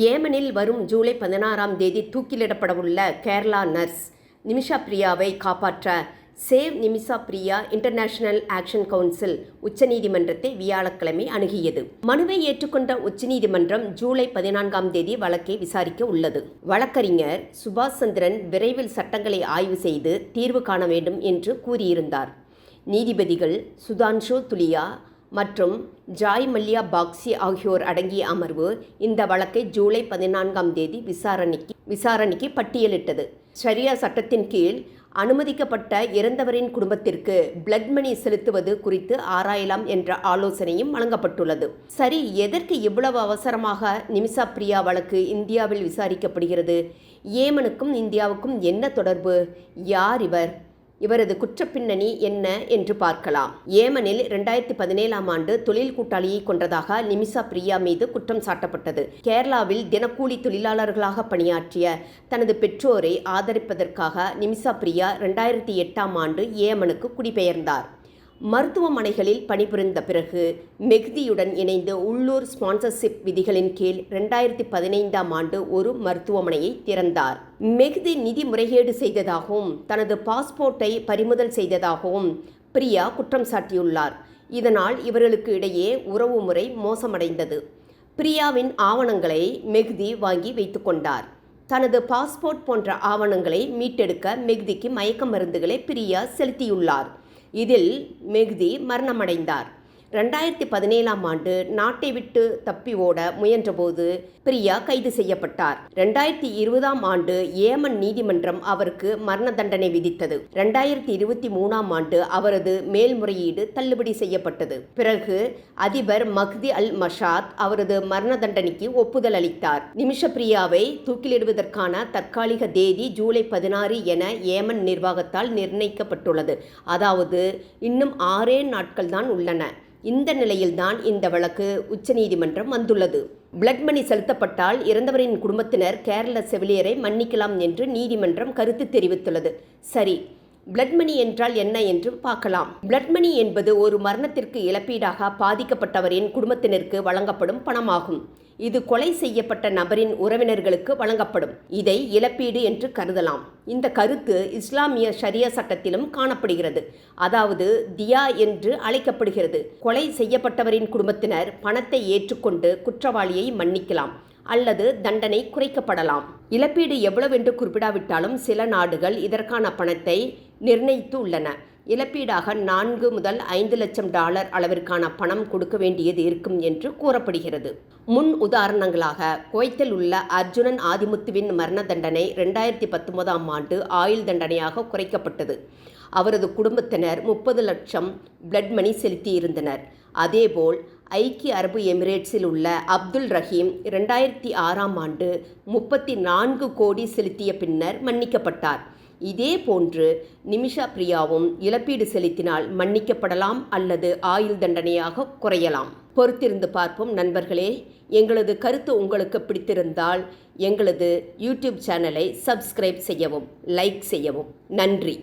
ஏமனில் வரும் ஜூலை பதினாறாம் தேதி தூக்கிலிடப்படவுள்ள கேரளா நர்ஸ். நிமிஷா பிரியாவை காப்பாற்ற. Save Nimisha Priya international action council உச்சநீதிமன்றத்தை வியாழக்கிழமை அணுகியது. மனுவை ஏற்றுக்கொண்ட உச்சநீதிமன்றம் ஜூலை பதினான்காம் தேதி வழக்கை விசாரிக்க உள்ளது. வழக்கறிஞர் சுபாஷ் சந்திரன் விரைவில் சட்டங்களை ஆய்வு செய்து தீர்வு காண வேண்டும் என்று கூறியிருந்தார். நீதிபதிகள் சுதான்ஷு துலியா மற்றும் ஜாய் மல்லியா பாக்ஸி ஆகியோர் அடங்கிய அமர்வு இந்த வழக்கை ஜூலை பதினான்காம் தேதி விசாரணைக்கு விசாரணைக்கு பட்டியலிட்டது. ஷரியா சட்டத்தின் கீழ் அனுமதிக்கப்பட்ட இறந்தவரின் குடும்பத்திற்கு பிளட் மணி செலுத்துவது குறித்து ஆராயலாம் என்ற ஆலோசனையும் வழங்கப்பட்டுள்ளது. சரி எதற்கு இவ்வளவு அவசரமாக நிமிஷா பிரியா வழக்கு இந்தியாவில் விசாரிக்கப்படுகிறது? ஏமனுக்கும் இந்தியாவுக்கும் என்ன தொடர்பு? யார் இவர்? இவரது குற்றப்பின்னணி என்ன என்று பார்க்கலாம். ஏமனில் இரண்டாயிரத்தி பதினேழாம் ஆண்டு தொழில் கூட்டாளியை கொன்றதாக நிமிஷா பிரியா மீது குற்றம் சாட்டப்பட்டது. கேரளாவில் தினக்கூலி தொழிலாளர்களாக பணியாற்றிய தனது பெற்றோரை ஆதரிப்பதற்காக நிமிஷா பிரியா இரண்டாயிரத்தி எட்டாம் ஆண்டு ஏமனுக்கு குடிபெயர்ந்தார். மருத்துவமனைகளில் பணிபுரிந்த பிறகு மெகுதியுடன் இணைந்து உள்ளூர் ஸ்பான்சர்ஷிப் விதிகளின் கீழ் ரெண்டாயிரத்தி பதினைந்தாம் ஆண்டு ஒரு மருத்துவமனையை திறந்தார். மெகுதி நிதி முறைகேடு செய்ததாகவும் தனது பாஸ்போர்ட்டை பறிமுதல் செய்ததாகவும் பிரியா குற்றம் சாட்டியுள்ளார். இதனால் இவர்களுக்கு இடையே உறவு முறை மோசமடைந்தது. பிரியாவின் ஆவணங்களை மெகுதி வாங்கி வைத்துக்கொண்டார் தனது பாஸ்போர்ட் போன்ற ஆவணங்களை மீட்டெடுக்க மெகுதிக்கு மயக்க மருந்துகளை பிரியா செலுத்தியுள்ளார். இதில் மெஹ்தி மரணமடைந்தார். ரெண்டாயிரத்தி பதினேழாம் ஆண்டு நாட்டை விட்டு தப்பி ஓட முயன்றபோது பிரியா கைது செய்யப்பட்டார். ரெண்டாயிரத்தி இருபதாம் ஆண்டு ஏமன் நீதிமன்றம் அவருக்கு மரண தண்டனை விதித்தது. ரெண்டாயிரத்தி இருபத்தி மூணாம் ஆண்டு அவரது மேல்முறையீடு தள்ளுபடி செய்யப்பட்டது. பிறகு அதிபர் மஹ்தி அல் மஷாத் அவரது மரண தண்டனைக்கு ஒப்புதல் அளித்தார். நிமிஷ பிரியாவை தூக்கிலிடுவதற்கான தற்காலிக தேதி ஜூலை பதினாறு என ஏமன் நிர்வாகத்தால் நிர்ணயிக்கப்பட்டுள்ளது. அதாவது இன்னும் ஆறே நாட்கள் தான் உள்ளன. இந்த நிலையில்தான் இந்த வழக்கு உச்சநீதிமன்றம் வந்துள்ளது. பிளட் மணி செலுத்தப்பட்டால் இறந்தவரின் குடும்பத்தினர் கேரள செவிலியரை மன்னிக்கலாம் என்று நீதிமன்றம் கருத்து தெரிவித்துள்ளது. சரி பிளட் மணி என்றால் என்ன என்று பார்க்கலாம். பிளட் மணி என்பது ஒரு மரணத்திற்கு இழப்பீடாக பாதிக்கப்பட்டவரின் குடும்பத்தினருக்கு வழங்கப்படும் பணமாகும். இது கொலை செய்யப்பட்ட நபரின் உறவினர்களுக்கு வழங்கப்படும். இதை இழப்பீடு என்று கருதலாம். இந்த கருத்து இஸ்லாமிய ஷரியா சட்டத்திலும் காணப்படுகிறது. அதாவது தியா என்று அழைக்கப்படுகிறது. கொலை செய்யப்பட்டவரின் குடும்பத்தினர் பணத்தை ஏற்றுக்கொண்டு குற்றவாளியை மன்னிக்கலாம். அல்லது தண்டனை குறைக்கப்படலாம். இழப்பீடு எவ்வளவென்று குறிப்பிடாவிட்டாலும் சில நாடுகள் இதற்கான பணத்தை நிர்ணயித்து உள்ளன இழப்பீடாக நான்கு முதல் ஐந்து லட்சம் டாலர் அளவிற்கான பணம் கொடுக்க வேண்டியது இருக்கும் என்று கூறப்படுகிறது. முன் உதாரணங்களாக குவைத்தில் உள்ள அர்ஜுனன் ஆதிமுத்துவின் மரண தண்டனை ரெண்டாயிரத்தி பத்தொன்பதாம் ஆண்டு ஆயுள் தண்டனையாக குறைக்கப்பட்டது. அவரது குடும்பத்தினர் முப்பது லட்சம் பிளட் மணி செலுத்தியிருந்தனர். அதேபோல் ஐக்கிய அரபு எமிரேட்ஸில் உள்ள அப்துல் ரஹீம் இரண்டாயிரத்தி ஆறாம் ஆண்டு முப்பத்தி நான்கு கோடி செலுத்திய பின்னர் மன்னிக்கப்பட்டார். இதே போன்று நிமிஷா பிரியாவும் இழப்பீடு செலுத்தினால் மன்னிக்கப்படலாம் அல்லது ஆயுள் தண்டனையாக குறையலாம். பொறுத்திருந்து பார்ப்போம் நண்பர்களே. எங்களது கருத்து உங்களுக்கு பிடித்திருந்தால் எங்களது யூடியூப் சேனலை சப்ஸ்கிரைப் செய்யவும் லைக் செய்யவும். நன்றி.